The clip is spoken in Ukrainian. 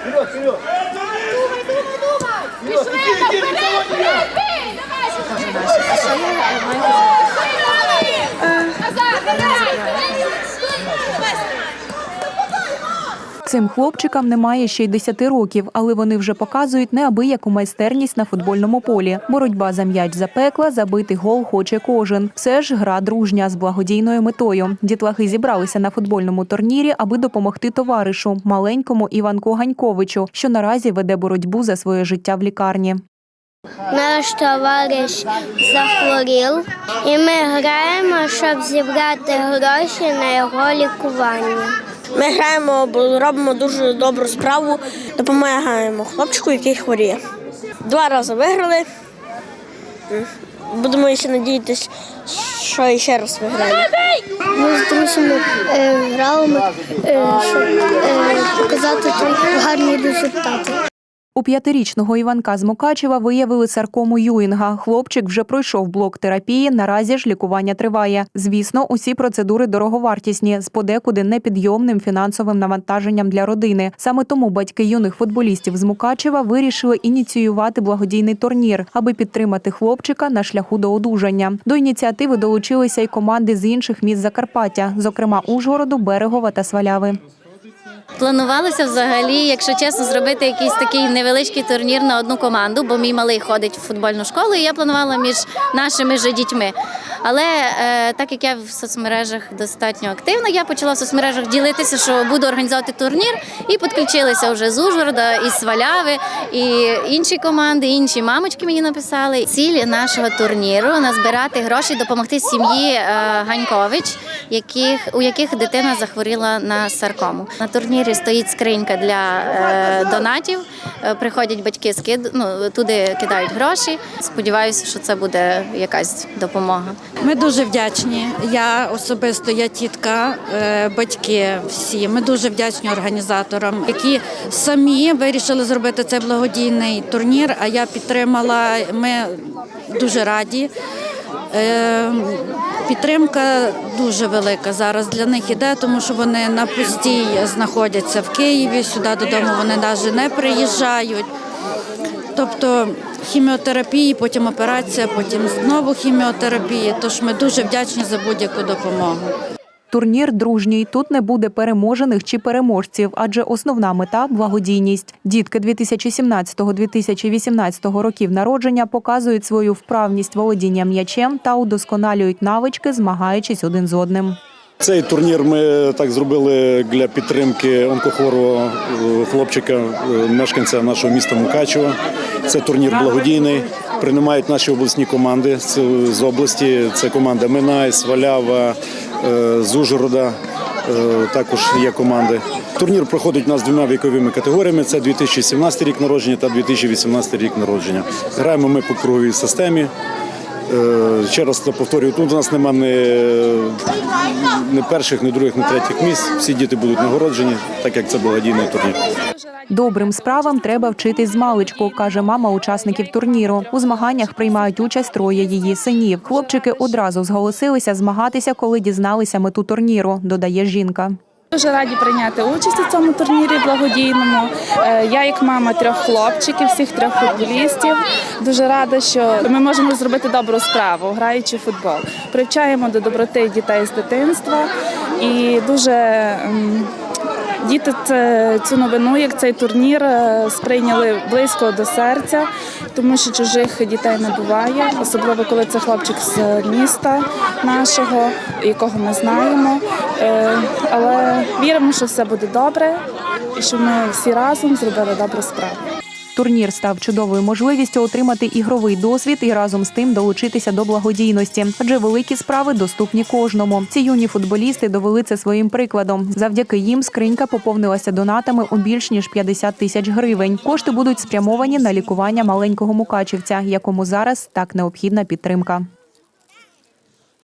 Вперед, вперед! Думай, думай, думай! Пішли, вперед, вперед, бій! Давай! Назад, вперед! Цим хлопчикам немає ще й 10 років, але вони вже показують неабияку майстерність на футбольному полі. Боротьба за м'яч запекла, забити гол хоче кожен. Все ж гра дружня з благодійною метою. Дітлахи зібралися на футбольному турнірі, аби допомогти товаришу, маленькому Іванку Ганьковичу, що наразі веде боротьбу за своє життя в лікарні. Наш товариш захворів, і ми граємо, щоб зібрати гроші на його лікування. Ми граємо, бо робимо дуже добру справу, допомагаємо хлопчику, який хворіє. Два рази виграли. Будемо ще надіятися, що ще раз виграємо. Ми з друзями е, грали, е, щоб е, показати той гарний результат. У п'ятирічного Іванка з Мукачева виявили саркому Юінга. Хлопчик вже пройшов блок терапії. Наразі ж лікування триває. Звісно, усі процедури дороговартісні з подекуди непідйомним фінансовим навантаженням для родини. Саме тому батьки юних футболістів з Мукачева вирішили ініціювати благодійний турнір, аби підтримати хлопчика на шляху до одужання. До ініціативи долучилися й команди з інших міст Закарпаття, зокрема Ужгороду, Берегова та Сваляви. Планувалося взагалі, якщо чесно, зробити якийсь такий невеличкий турнір на одну команду, бо мій малий ходить в футбольну школу, і я планувала між нашими же дітьми. Але е, так як я в соцмережах достатньо активна, я почала в соцмережах ділитися, що буду організовувати турнір, і підключилися вже з Ужгорода, із Сваляви, і інші команди, інші мамочки мені написали. Ціль нашого турніру назбирати гроші, допомогти сім'ї е, Ганькович, яких у яких дитина захворіла на саркому. На турнірі стоїть скринька для е, донатів. Приходять батьки скид, ну, туди кидають гроші. Сподіваюся, що це буде якась допомога. Ми дуже вдячні. Я особисто, я тітка, е, батьки всі. Ми дуже вдячні організаторам, які самі вирішили зробити цей благодійний турнір. А я підтримала. Ми дуже раді. Е, Підтримка дуже велика зараз для них іде, тому що вони на постій знаходяться в Києві. Сюди додому вони навіть не приїжджають. Тобто хіміотерапії, потім операція, потім знову хіміотерапія. Тож ми дуже вдячні за будь-яку допомогу. Турнір дружній. Тут не буде переможених чи переможців, адже основна мета благодійність. Дітки 2017-2018 років народження показують свою вправність володіння м'ячем та удосконалюють навички, змагаючись один з одним. Цей турнір ми так зробили для підтримки онкохворого е, хлопчика, е, мешканця нашого міста Мукачева. Це турнір благодійний. Приймають наші обласні команди з області. Це команда Минай, Свалява, е, з е, Також є команди. Турнір проходить у нас двома віковими категоріями: це 2017 рік народження та 2018 рік народження. Граємо ми по круговій системі. Е, Ще раз це повторюю, тут у нас немає ні, ні перших, ні других, ні третіх місць. Всі діти будуть нагороджені, так як це благодійний турнір. Добрим справам треба вчитись з маличку, каже мама учасників турніру. У змаганнях приймають участь троє її синів. Хлопчики одразу зголосилися змагатися, коли дізналися мету турніру, додає жінка. Дуже раді прийняти участь у цьому турнірі благодійному. Е, Я, як мама трьох хлопчиків, всіх трьох футболістів, дуже рада, що ми можемо зробити добру справу, граючи в футбол. Привчаємо до доброти дітей з дитинства і дуже. Діти цю новину, як цей турнір, е, сприйняли близько до серця, тому що чужих дітей не буває, особливо коли це хлопчик з міста нашого, якого ми знаємо. Е, Але віримо, що все буде добре і що ми всі разом зробили добру справу. Турнір став чудовою можливістю отримати ігровий досвід і разом з тим долучитися до благодійності, адже великі справи доступні кожному. Ці юні футболісти довели це своїм прикладом. Завдяки їм скринька поповнилася донатами у більш ніж 50 тисяч гривень. Кошти будуть спрямовані на лікування маленького мукачівця, якому зараз так необхідна підтримка.